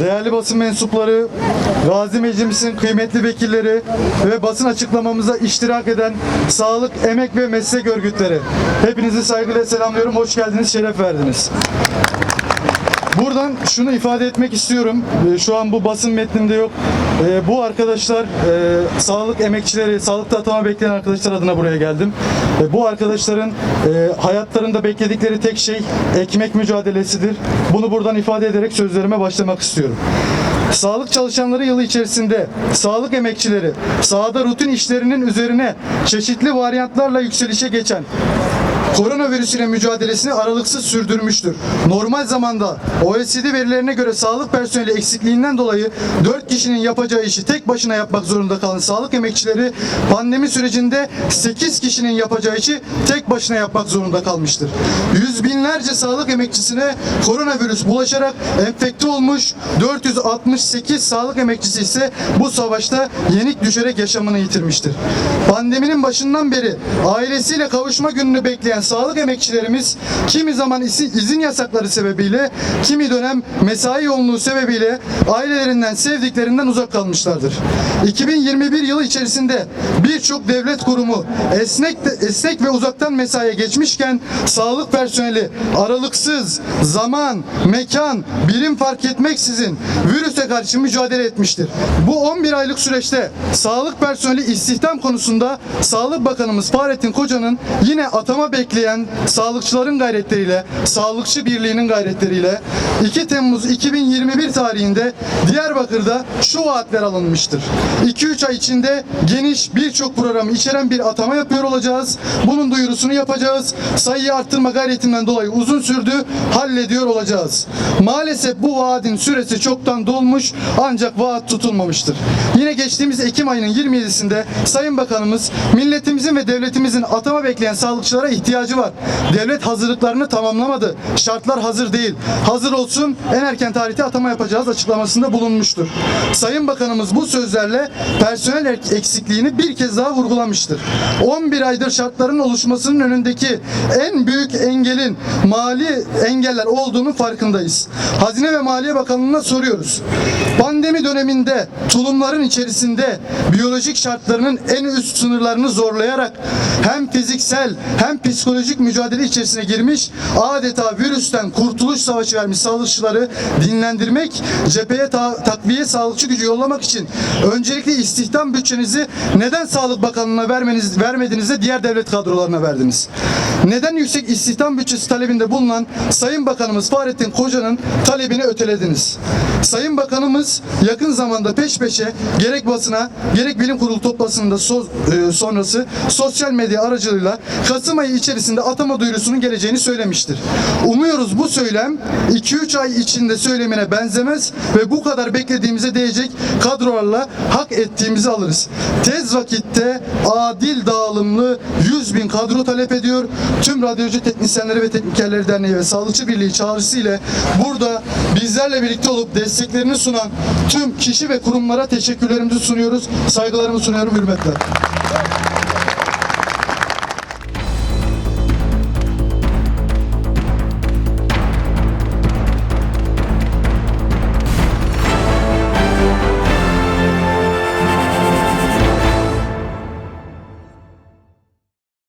değerli basın mensupları, Gazi Meclisimizin kıymetli vekilleri ve basın açıklamamıza iştirak eden sağlık, emek ve meslek örgütleri. Hepinizi saygıyla selamlıyorum. Hoş geldiniz, şeref verdiniz. Buradan şunu ifade etmek istiyorum. Ee, Şu an bu basın metninde yok. Ee, Bu arkadaşlar e, sağlık emekçileri, sağlıkta atama bekleyen arkadaşlar adına buraya geldim. Ee, Bu arkadaşların e, hayatlarında bekledikleri tek şey ekmek mücadelesidir. Bunu buradan ifade ederek sözlerime başlamak istiyorum. Sağlık çalışanları yılı içerisinde sağlık emekçileri sahada rutin işlerinin üzerine çeşitli varyantlarla yükselişe geçen koronavirüs ile mücadelesini aralıksız sürdürmüştür. Normal zamanda OECD verilerine göre sağlık personeli eksikliğinden dolayı 4 kişinin yapacağı işi tek başına yapmak zorunda kalan sağlık emekçileri pandemi sürecinde 8 kişinin yapacağı işi tek başına yapmak zorunda kalmıştır. Yüz binlerce sağlık emekçisine koronavirüs bulaşarak enfekte olmuş 468 sağlık emekçisi ise bu savaşta yenik düşerek yaşamını yitirmiştir. Pandeminin başından beri ailesiyle kavuşma gününü bekleyen sağlık emekçilerimiz kimi zaman izin yasakları sebebiyle, kimi dönem mesai yoğunluğu sebebiyle ailelerinden, sevdiklerinden uzak kalmışlardır. 2021 yılı içerisinde birçok devlet kurumu esnek, esnek ve uzaktan mesaiye geçmişken sağlık personeli aralıksız zaman, mekan, birim fark etmeksizin virüse karşı mücadele etmiştir. Bu 11 aylık süreçte sağlık personeli istihdam konusunda Sağlık Bakanımız Fahrettin Koca'nın yine atama bekleyen sağlıkçıların gayretleriyle, Sağlıkçı Birliği'nin gayretleriyle 2 Temmuz 2021 tarihinde Diyarbakır'da şu vaatler alınmıştır. 2-3 ay içinde geniş birçok programı içeren bir atama yapıyor olacağız. Bunun duyurusunu yapacağız. Sayıyı arttırma gayretinden dolayı uzun sürdü. Hallediyor olacağız. Maalesef bu vaadin süresi çoktan dolmuş ancak vaat tutulmamıştır. Yine geçtiğimiz Ekim ayının 27'sinde Sayın Bakanımız milletimizin ve devletimizin atama bekleyen sağlıkçılara ihtiyacı var. Devlet hazırlıklarını tamamlamadı. Şartlar hazır değil. Hazır olsun en erken tarihte atama yapacağız açıklamasında bulunmuştur. Sayın Bakanımız bu sözlerle personel ek- eksikliğini bir kez daha vurgulamıştır. 11 aydır şartların oluşmasının önündeki en büyük engelin mali engeller olduğunu farkındayız. Hazine ve Maliye Bakanlığı'na soruyoruz. Pandemi döneminde tulumların içerisinde biyolojik şartlarının en üst sınırlarını zorlayarak hem fiziksel hem psikolojik mücadele içerisine girmiş adeta virüsten kurtuluş savaşı vermiş sağlıkçıları dinlendirmek, cepheye ta- takviye sağlıkçı gücü yollamak için öncelikle istihdam bütçenizi neden Sağlık Bakanlığı'na vermeniz, vermediniz de diğer devlet kadrolarına verdiniz? Neden yüksek istihdam bütçesi talebinde bulunan Sayın Bakanımız Fahrettin Koca'nın talebini ötelediniz? Sayın Bakanımız yakın zamanda peş peşe gerek basına gerek bilim kurulu toplantısında so- e, sonrası sosyal medya aracılığıyla Kasım ayı içerisinde atama duyurusunun geleceğini söylemiştir. Umuyoruz bu söylem 2-3 ay içinde söylemine benzemez ve bu kadar beklediğimize değecek kadrolarla hak ettiğimizi alırız. Tez vakitte adil dağılımlı 100 bin kadro talep ediyor. Tüm Radyoloji Teknisyenleri ve Teknikerleri Derneği ve Sağlıkçı Birliği çağrısı ile burada bizlerle birlikte olup desteklerini sunan tüm kişi ve kurumlara teşekkürlerimizi sunuyoruz. Saygılarımı sunuyorum hürmetler.